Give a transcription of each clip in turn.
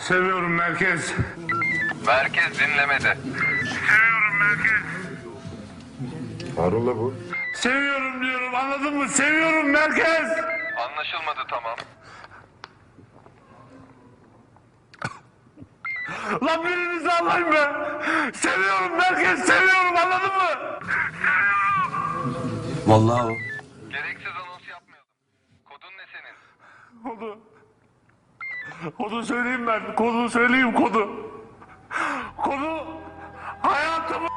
Seviyorum merkez. Merkez dinlemede. Seviyorum merkez. Harun'la bu. Seviyorum diyorum anladın mı? Seviyorum merkez. Anlaşılmadı tamam. Lan birinizi alayım be. Seviyorum merkez seviyorum anladın mı? Vallahi o. Gereksiz anons yapmayalım. Kodun ne senin? Kodu. Kodu söyleyeyim ben. Kodu söyleyeyim kodu. Kodu hayatımı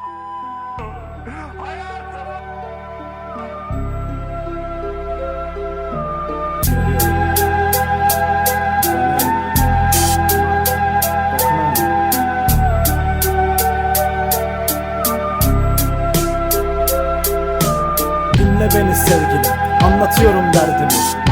Dinle beni sevgilim Anlatıyorum derdimi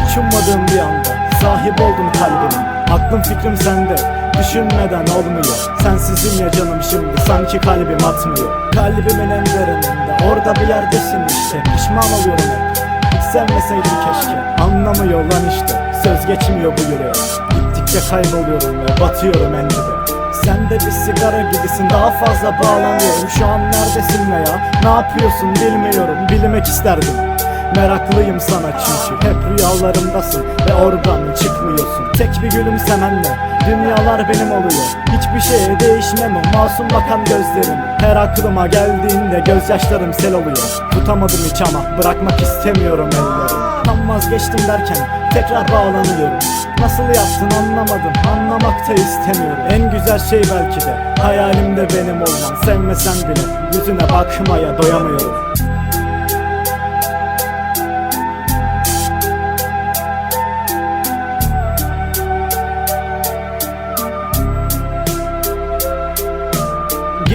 Hiç ummadığım bir anda Sahip oldum kalbime Aklım fikrim sende Düşünmeden olmuyor. Sensizim ya canım şimdi Sanki kalbim atmıyor. Kalbimin en derininde Orada bir yerdesin işte. Pişman oluyorum hep. Hiç sevmeseydim keşke. Anlamıyor lan işte Söz geçmiyor bu yüreğe. Gittikçe kayboluyorum ve batıyorum en dibe. Sen de bir sigara gibisin daha fazla bağlanıyorum Şu an neredesin veya? Ne yapıyorsun bilmiyorum Bilmek isterdim Meraklıyım sana çünkü hep rüyalarımdasın Ve oradan çıkmıyorsun. Tek bir gülümsemenle dünyalar benim oluyor. Hiçbir şeye değişmem o masum bakan gözlerim. Her aklıma geldiğinde gözyaşlarım sel oluyor. Tutamadım hiç ama bırakmak istemiyorum ellerimi Tam vazgeçtim derken tekrar bağlanıyorum. Nasıl yaptın anlamadım anlamak da istemiyorum. En güzel şey belki de hayalimde benim olman. Sevmesen bile yüzüne bakmaya doyamıyorum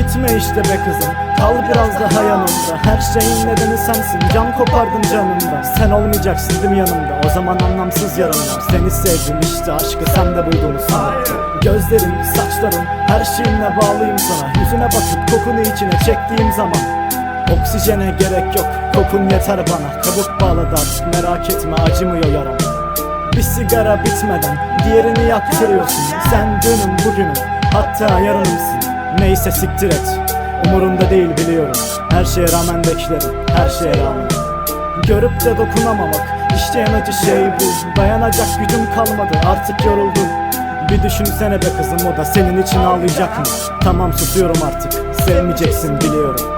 Gitme işte be kızım. Kal biraz daha yanımda. Her şeyin nedeni sensin. Can kopardın canımda. Sen olmayacaksın değil mi yanımda? O zaman anlamsız yarınlar Seni sevdim işte aşkı sen de buldun sanattı Gözlerin, saçların Her şeyinle bağlıyım sana. Yüzüne bakıp kokunu içine çektiğim zaman. Oksijene gerek yok. Kokun yeter bana. Kabuk bağladı artık merak etme. Acımıyor yaram. Bir sigara bitmeden diğerini yaktırıyorsun. Sen dünüm bugünüm. Hatta yarınımsın Neyse siktir et. Umurumda değil biliyorum. Her şeye rağmen beklerim her şeye rağmen. Görüp de dokunamamak işte en acı şey bu. Dayanacak gücüm kalmadı artık yoruldum. Bir düşünsene be kızım o da senin için ağlayacak mı? Tamam susuyorum artık. Sevmeyeceksin biliyorum